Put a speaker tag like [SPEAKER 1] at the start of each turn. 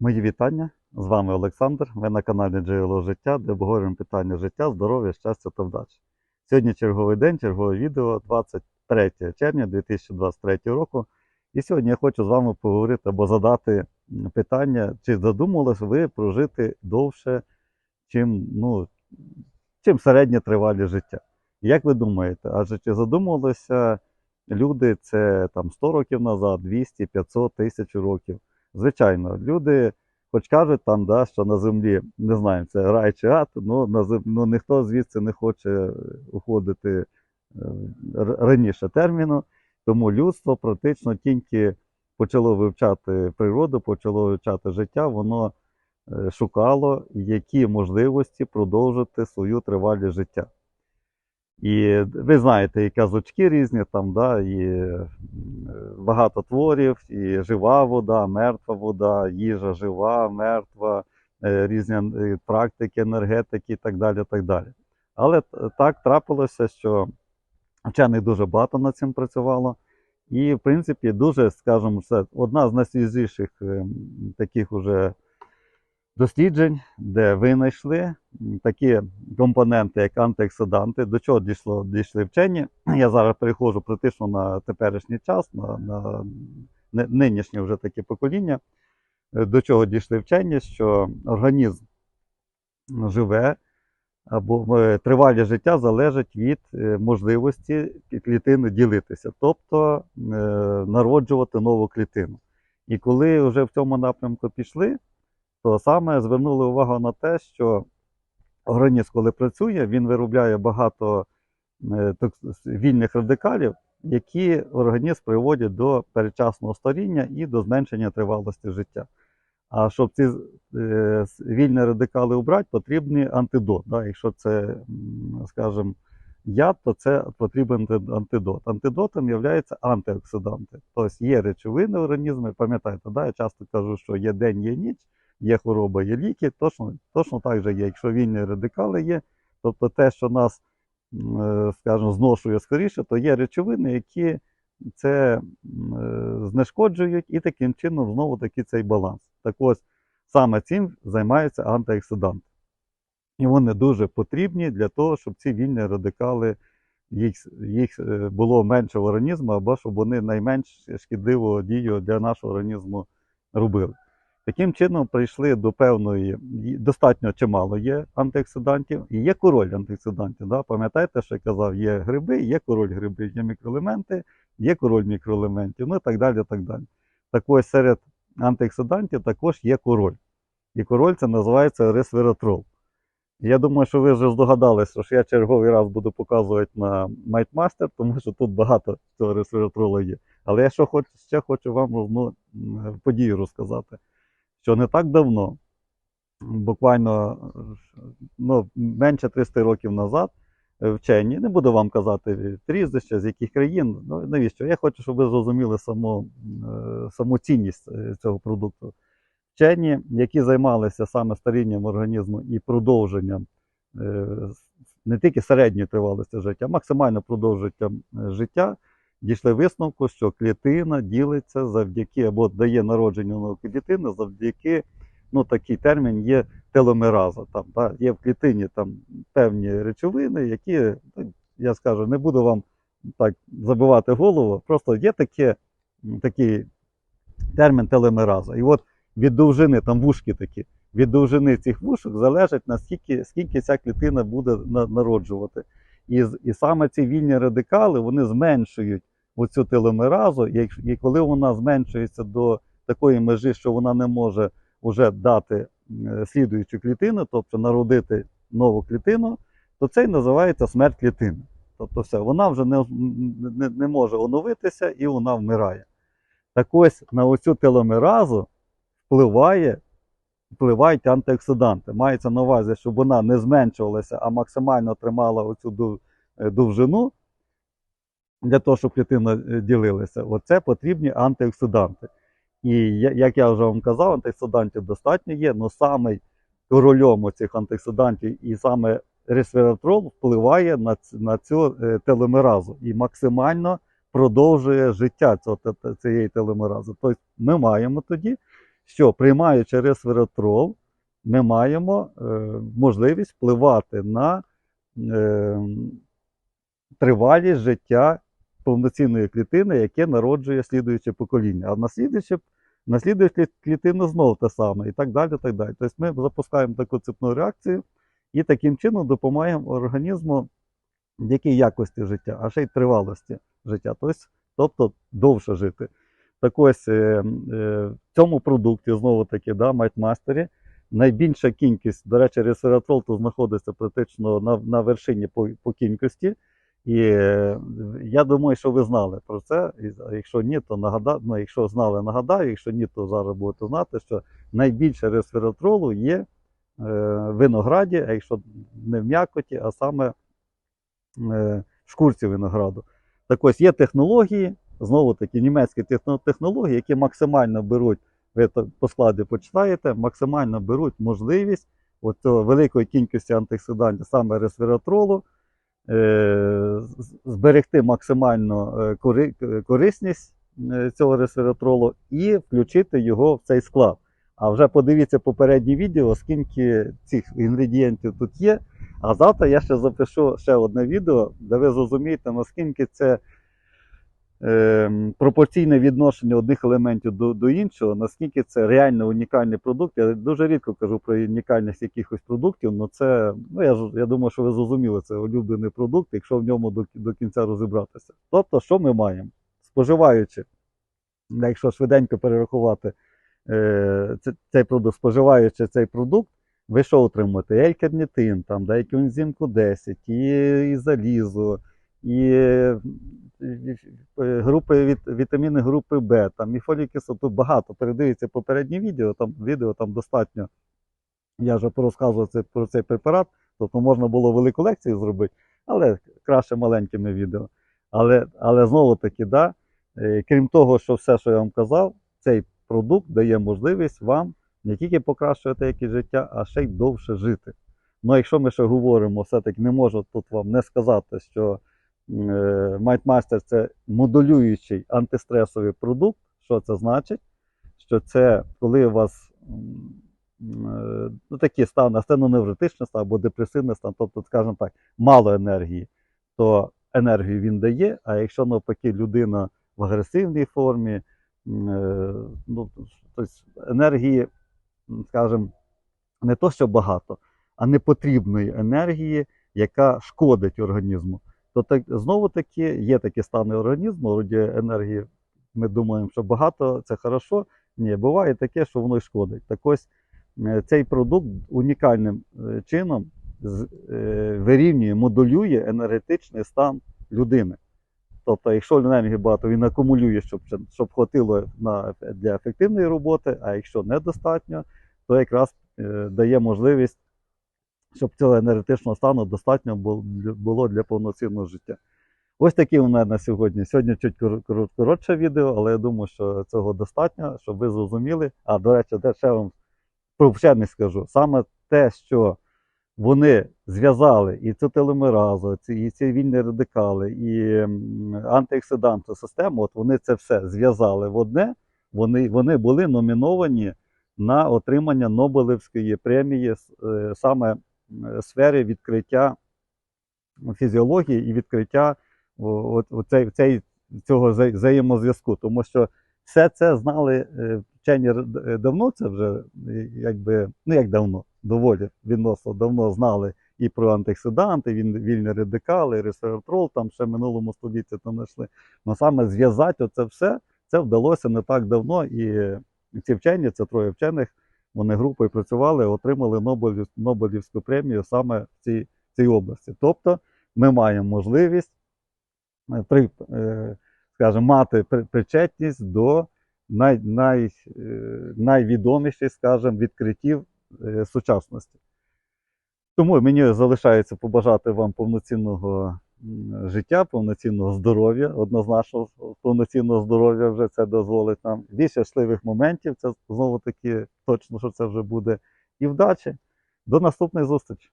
[SPEAKER 1] Мої вітання. З вами Олександр. Ви на каналі Джерело Життя, де обговорюємо питання життя, здоров'я, щастя та вдачі. Сьогодні черговий день, чергове відео 23 червня 2023 року. І сьогодні я хочу з вами поговорити або задати питання, чи задумувалися ви прожити довше, чим, ну, чим середнє тривалі життя. Як ви думаєте, адже чи задумувалися люди це там 100 років назад, 200, 500, 1000 років? Звичайно, люди, хоч кажуть там, да, що на землі не знаю, це рай чи ад, ну, на зем... ну ніхто звідси не хоче уходити е, раніше терміну. Тому людство практично тільки почало вивчати природу, почало вивчати життя, воно е, шукало, які можливості продовжити свою тривалість життя. І ви знаєте, і казочки різні, там, да, і е, багато творів, і жива вода, мертва вода, їжа жива, мертва, е, різні е, практики, енергетики і так далі. так далі. Але так трапилося, що вчених дуже багато над цим працювало. І, в принципі, дуже, скажімо, це одна з найсвіжіших ем, таких уже досліджень, де винайшли такі компоненти, як антиоксиданти. До чого дійшло, дійшли вчені? Я зараз переходжу практично на теперішній час, на, на нинішнє вже таке покоління. Е, До чого дійшли вчені, що організм живе або е, тривалість життя залежить від е, можливості клітини ділитися, тобто народжувати нову клітину. І коли вже в цьому напрямку пішли, то саме звернули увагу на те, що організм, коли працює, він виробляє багато е, вільних радикалів, які організм приводять до передчасного старіння і до зменшення тривалості життя. А щоб ці е, вільні радикали убрати, потрібний антидот. Да? Якщо це, скажімо, яд, то це потрібен антидот. Антидотом є антиоксиданти. Тобто є речовини в організмі, пам'ятаєте, да? я часто кажу, що є день, є ніч, є хвороба, є ліки. Точно, точно так же є. Якщо вільні радикали є, тобто те, що нас, е, скажімо, зношує скоріше, то є речовини, які це е, знешкоджують і таким чином знову таки цей баланс. Так ось саме цим займаються антиоксиданти. І вони дуже потрібні для того, щоб ці вільні радикали їх, їх е, було менше в організму, або щоб вони найменш шкідливу дію для нашого організму робили. Таким чином прийшли до певної, достатньо чимало є антиоксидантів, і є король антиоксидантів. Да? Пам'ятаєте, що я казав, є гриби, є король грибів, є мікроелементи, є король мікроелементів, ну і так далі. Так далі. Так ось серед антиоксидантів також є король. І король це називається ресвератрол. Я думаю, що ви вже здогадалися, що я черговий раз буду показувати на Майтмастер, тому що тут багато цього ресвератролу є. Але я що хочу, ще хочу вам одну подію розказати, що не так давно, буквально ну, менше 300 років назад, е, вчені, не буду вам казати прізвища, з яких країн, ну навіщо? Я хочу, щоб ви зрозуміли саму, е, саму цінність е, цього продукту. Вчені, які займалися саме старінням організму і продовженням не тільки середньої тривалості життя, а максимально продовженням життя, дійшли висновку, що клітина ділиться завдяки або дає народження нової клітини завдяки, ну такий термін є теломераза. Там, да, є в клітині там певні речовини, які, ну, я скажу, не буду вам так забивати голову, просто є таке, такий термін телемераза. І от від довжини, там вушки такі, від довжини цих вушок залежить наскільки скільки ця клітина буде народжувати. І, і саме ці вільні радикали вони зменшують оцю телемеразу, і, і коли вона зменшується до такої межі, що вона не може вже дати е, слідуючу клітину, тобто народити нову клітину, то це й називається смерть клітини. Тобто все, вона вже не, не, не може оновитися і вона вмирає. Так ось на оцю теломеразу впливає, впливають антиоксиданти. Мається на увазі, щоб вона не зменшувалася, а максимально тримала оцю е, довжину для того, щоб клітина е, ділилася. Оце потрібні антиоксиданти. І як я вже вам казав, антиоксидантів достатньо є, але саме корольом оцих антиоксидантів і саме ресвератрол впливає на, на цю е, телемеразу і максимально продовжує життя цього, цієї телемерази. Тобто ми маємо тоді що приймаючи ресвератрол, ми маємо е, можливість впливати на е, тривалість життя повноцінної клітини, яке народжує слідуюче покоління. А наслідуюче, наслідує клі- клітину знову те саме, і так далі. так далі. Тобто ми запускаємо таку цепну реакцію і таким чином допомагаємо організму в якій якості життя, а ще й тривалості життя, тобто, тобто довше жити. Так ось е, е, в цьому продукті, знову таки, да, Майтмастері, найбільша кількість, до речі, ресвератрол тут знаходиться практично на, на вершині по, по кількості. І е, я думаю, що ви знали про це. Якщо ні, то нагадаю, ну, якщо знали, нагадаю, якщо ні, то зараз будете знати, що найбільше ресвератролу є е, винограді, а якщо не в м'якоті, а саме в шкурці винограду. Так ось є технології, знову таки німецькі технології, які максимально беруть, ви то по складі почитаєте, максимально беруть можливість от великої кількості антиоксидантів, саме ресвератролу, е, зберегти максимально е, е, корисність цього ресвератролу і включити його в цей склад. А вже подивіться попереднє відео, скільки цих інгредієнтів тут є. А завтра я ще запишу ще одне відео, де ви зрозумієте, наскільки це пропорційне відношення одних елементів до, до іншого, наскільки це реально унікальний продукт. Я дуже рідко кажу про унікальність якихось продуктів, але це, ну я, я думаю, що ви зрозуміли, це улюблений продукт, якщо в ньому до, до кінця розібратися. Тобто, що ми маємо? Споживаючи, якщо швиденько перерахувати е, це- цей продукт, споживаючи цей продукт, ви що отримуєте? І L-карнітин, там, да, і коензим Q10, і, і залізо, і, групи, віт, вітаміни групи Б, там, і фолікислоту багато. Передивіться попереднє відео, там відео там достатньо. Я вже порозказував це, про цей препарат, тобто можна було велику лекцію зробити, але краще маленькими відео. Але, але знову таки, да, е, крім того, що все, що я вам казав, цей продукт дає можливість вам не тільки покращувати якість життя, а ще й довше жити. Ну, якщо ми ще говоримо, все-таки не можу тут вам не сказати, що Майтмастер це модулюючий антистресовий продукт. Що це значить? Що це коли у вас е, ну, такі стан, астеноневротичний стан або депресивний стан, тобто, скажімо так, мало енергії, то енергію він дає, а якщо навпаки людина в агресивній формі, е, ну, тобто енергії, скажімо, не то, що багато, а непотрібної енергії, яка шкодить організму. То так, знову таки є такі стани організму, енергії, ми думаємо, що багато, це хорошо. Ні, буває таке, що воно й шкодить. Так ось е, цей продукт унікальним е, чином е, вирівнює, модулює енергетичний стан людини. Тобто, якщо енергії багато, він акумулює, щоб, щоб хватило на, для ефективної роботи, а якщо недостатньо, то якраз дає можливість, щоб цього енергетичного стану достатньо було для повноцінного життя. Ось такі у мене на сьогодні. Сьогодні чуть кор- кор- коротше відео, але я думаю, що цього достатньо, щоб ви зрозуміли. А до речі, де ще вам про вчених скажу. Саме те, що вони зв'язали і цю телемеразу, і ці вільні радикали, і м, антиоксидантну систему, от вони це все зв'язали в одне. Вони, вони були номіновані на отримання Нобелівської премії е, саме сфери відкриття фізіології і відкриття оцей, цей, цього взаємозв'язку. Тому що все це знали е, вчені е, давно, це вже е, якби, ну як давно, доволі відносно давно знали і про антиоксиданти, вільні радикали, ресвератрол, там ще в минулому столітті там знайшли. Но саме зв'язати оце все, це вдалося не так давно. І ці вчені, це троє вчених, вони групою працювали, отримали Нобелів, Нобелівську премію саме в цій, цій області. Тобто ми маємо можливість е, при, е, скажімо, мати причетність до най, най, е, найвідоміших, скажімо, відкриттів сучасності. Тому мені залишається побажати вам повноцінного життя, повноцінного здоров'я, однозначно повноцінного здоров'я вже це дозволить нам. Більше щасливих моментів, це знову таки точно, що це вже буде. І вдачі. До наступної зустрічі!